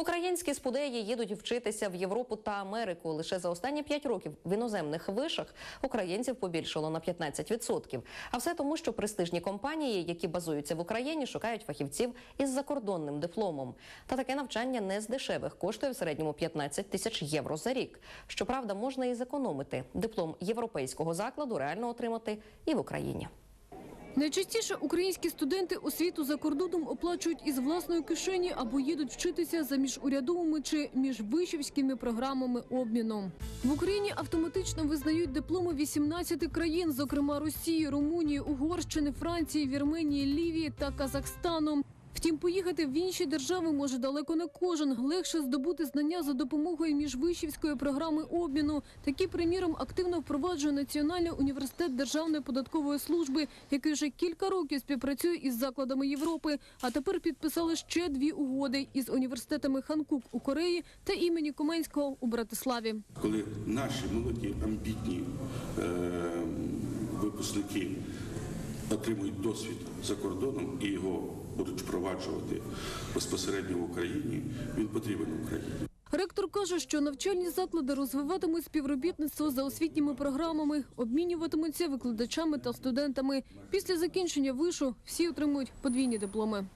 Українські спудеї їдуть вчитися в Європу та Америку. Лише за останні 5 років в іноземних вишах українців побільшало на 15%. А все тому, що престижні компанії, які базуються в Україні, шукають фахівців із закордонним дипломом. Та таке навчання не з дешевих коштує в середньому 15 тисяч євро за рік. Щоправда, можна і зекономити. Диплом європейського закладу реально отримати і в Україні. Найчастіше українські студенти освіту за кордоном оплачують із власної кишені або їдуть вчитися за міжурядовими чи міжвишівськими програмами обміну. В Україні автоматично визнають дипломи 18 країн, зокрема Росії, Румунії, Угорщини, Франції, Вірменії, Лівії та Казахстану. Втім, поїхати в інші держави може далеко не кожен. Легше здобути знання за допомогою міжвишівської програми обміну. Такі, приміром, активно впроваджує Національний університет Державної податкової служби, який вже кілька років співпрацює із закладами Європи. А тепер підписали ще дві угоди із університетами Ханкук у Кореї та імені Коменського у Братиславі. коли наші молоді амбітні е, випускники отримують досвід за кордоном і його будуть впроваджувати безпосередньо в Україні, він потрібен Україні. Ректор каже, що навчальні заклади розвиватимуть співробітництво за освітніми програмами, обмінюватимуться викладачами та студентами. Після закінчення вишу всі отримують подвійні дипломи.